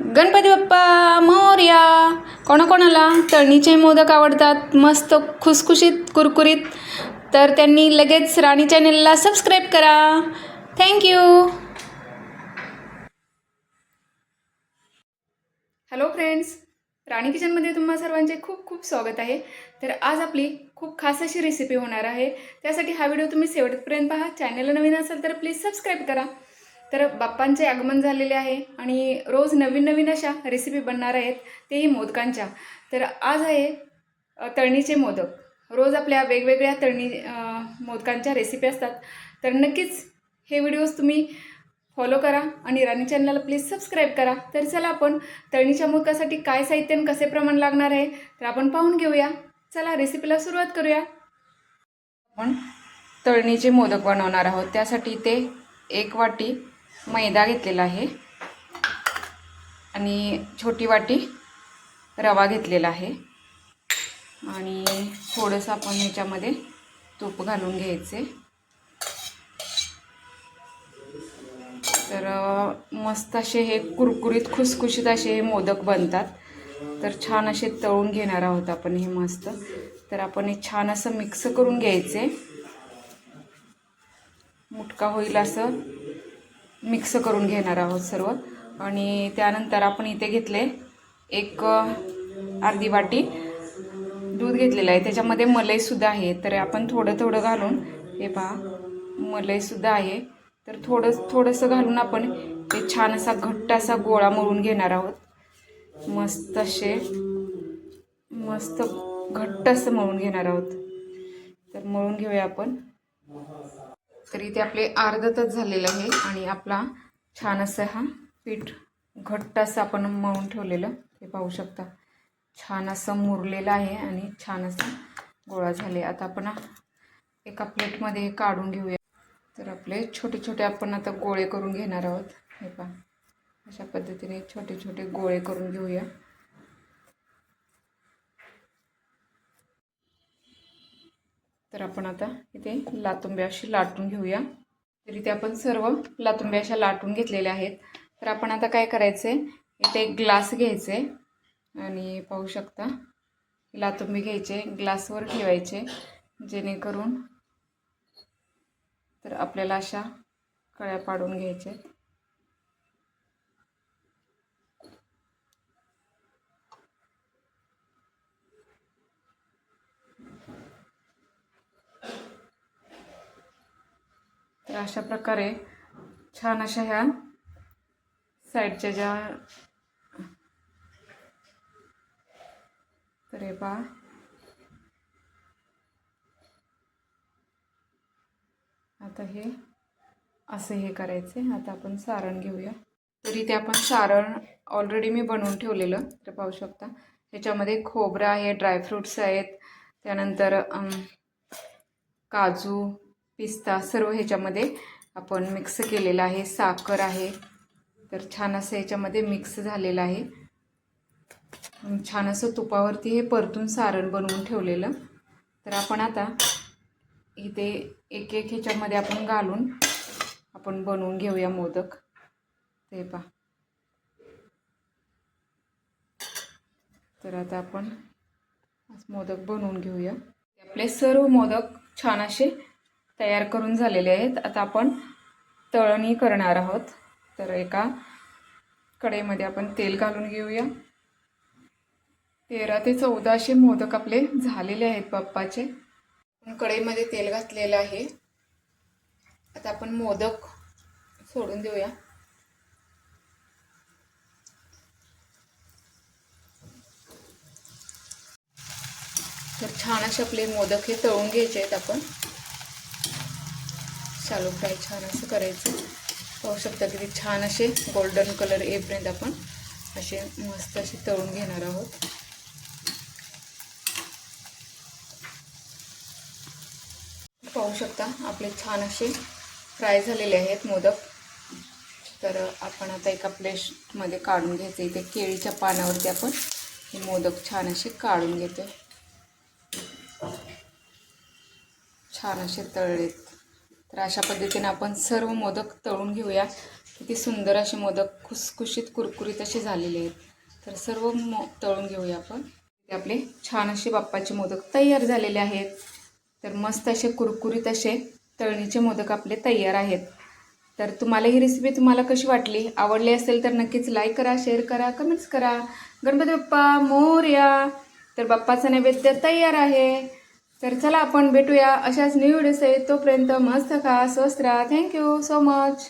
गणपती बाप्पा मोर्या. कोणाकोणाला? तळणीचे मोदक आवडतात. मस्त खुसखुशीत कुरकुरीत. तर त्यांनी लगेच राणी चॅनेलला सबस्क्राईब करा. थँक्यू हॅलो फ्रेंड्स राणी किचनमध्ये तुम्हा सर्वांचे खूप खूप स्वागत आहे. तर आज आपली खूप खास अशी रेसिपी होणार आहे. त्यासाठी हा व्हिडिओ तुम्ही शेवटपर्यंत पहा. चॅनलला नवीन असेल तर प्लीज सबस्क्राईब करा. तर बाप्पांचे आगमन झालेले आहे आणि रोज नवीन नवीन अशा रेसिपी बनणार आहेत तेही मोदकांच्या. तर आज आहे तळणीचे मोदक. रोज आपल्या वेगवेगळ्या तळणी मोदकांच्या रेसिपी असतात. तर नक्कीच हे व्हिडिओज तुम्ही फॉलो करा आणि राणी चॅनलला प्लीज सबस्क्राईब करा. तर चला आपण तळणीच्या मोदकासाठी काय साहित्य आणि कसे प्रमाण लागणार आहे तर आपण पाहून घेऊया. चला रेसिपीला सुरुवात करूया. आपण तळणीचे मोदक बनवणार आहोत. त्यासाठी ते एक वाटी मैदा घेतलेला आहे. आणि छोटी वाटी रवा घेतलेला आहे. आणि थोडंसं आपण ह्याच्यामध्ये तूप घालून घ्यायचे. तर मस्त असे हे कुरकुरीत खुसखुशीत असे हे मोदक बनतात. तर छान असे तळून घेणार आहोत आपण हे मस्त. तर आपण हे छान असं मिक्स करून घ्यायचे. मुटका होईल असं. मिक्स करून घेणार आहोत सर्व. आणि त्यानंतर आपण इथे घेतले एक अर्धी वाटी दूध घेतलेलं आहे. त्याच्यामध्ये मलईसुद्धा आहे. तर आपण थोडं थोडं घालून हे पहा मलईसुद्धा आहे. तर थोडं थोडंसं घालून आपण ते छान असा घट्ट असा गोळा मळून घेणार आहोत. मस्त असे मस्त घट्ट असं मळून घेणार आहोत. तर मळून घेऊया आपण. तर इथे आपले अर्धतच तास झालेलं आहे आणि आपला छान असं हा पीठ घट्ट असं आपण मळून ठेवलेलं ते पाहू शकता. छान असं मुरलेलं आहे आणि छान असा गोळा झाले. आता आपण एका प्लेटमध्ये हे काढून घेऊया. तर आपले छोटे छोटे आपण आता गोळे करून घेणार आहोत. हे पहा. अशा पद्धतीने छोटे छोटे गोळे करून घेऊया. तर आपण आता इथे लातुंब्या अशी लाटून घेऊया. तर इथे आपण सर्व लातुंब्या अशा लाटून घेतलेल्या आहेत. तर आपण आता काय करायचं आहे इथे एक ग्लास घ्यायचे आणि पाहू शकता लातुंबी घ्यायचे ग्लासवर ठेवायचे जेणेकरून तर आपल्याला अशा कळ्या पाडून घ्यायच्या अशा प्रकारे छान अशा ह्या साईडच्या ज्या तर हे पहा. आता हे असं हे करायचे. आता आपण सारण घेऊया. तर इथे आपण सारण ऑलरेडी मी बनवून ठेवलेलं. तर पाहू शकता. ह्याच्यामध्ये खोबरं आहे ड्रायफ्रूट्स आहेत. त्यानंतर काजू पिस्ता सर्व ह्याच्यामध्ये आपण मिक्स केलेला आहे. साखर आहे. तर छान असं ह्याच्यामध्ये मिक्स झालेलं आहे. छान असं तुपावरती हे परतून सारण बनवून ठेवलेलं. तर आपण आता इथे एक एक ह्याच्यामध्ये आपण घालून आपण बनवून घेऊया मोदक. ते पा तर आता आपण मोदक बनवून घेऊया. आपले सर्व मोदक छान असे तयार करून झालेले आहेत. आता आपण तळणी करणार आहोत. तर एका कढईमध्ये आपण तेल घालून घेऊया. तेरा ते चौदा असे मोदक आपले झालेले आहेत बाप्पाचे कढईमध्ये तेल घातलेलं आहे. आता आपण मोदक सोडून देऊया. तर छान असे आपले मोदक हे तळून घ्यायचे आहेत आपण. शालो फ्राय छान असं करायचं. पाहू शकता किती छान असे गोल्डन कलर येईपर्यंत आपण असे मस्त असे तळून घेणार आहोत. पाहू शकता आपले छान असे फ्राय झालेले आहेत मोदक. तर आपण आता एका प्लेटमध्ये काढून घ्यायचं. इथे केळीच्या पानावरती आपण हे मोदक छान असे काढून घेतो छान असे तळलेत. तर अशा पद्धतीने आपण सर्व मोदक तळून घेऊया. किती सुंदर असे मोदक खुसखुशीत कुरकुरीत असे झालेले आहेत. तर सर्व मो तळून घेऊया आपण. ते आपले छान असे बाप्पाचे मोदक तयार झालेले आहेत. तर मस्त असे कुरकुरीत असे तळणीचे मोदक आपले तयार आहेत. तर तुम्हाला ही रेसिपी तुम्हाला कशी वाटली? आवडली असेल तर नक्कीच लाईक करा शेअर करा कमेंट्स करा. गणपती बाप्पा मोर्या. तर बाप्पाचा नैवेद्य तयार आहे. तर चला आपण भेटूया अशाच न्यू व्हिडिओ तोपर्यंत मस्त खा स्वस्त राहा. Thank you so much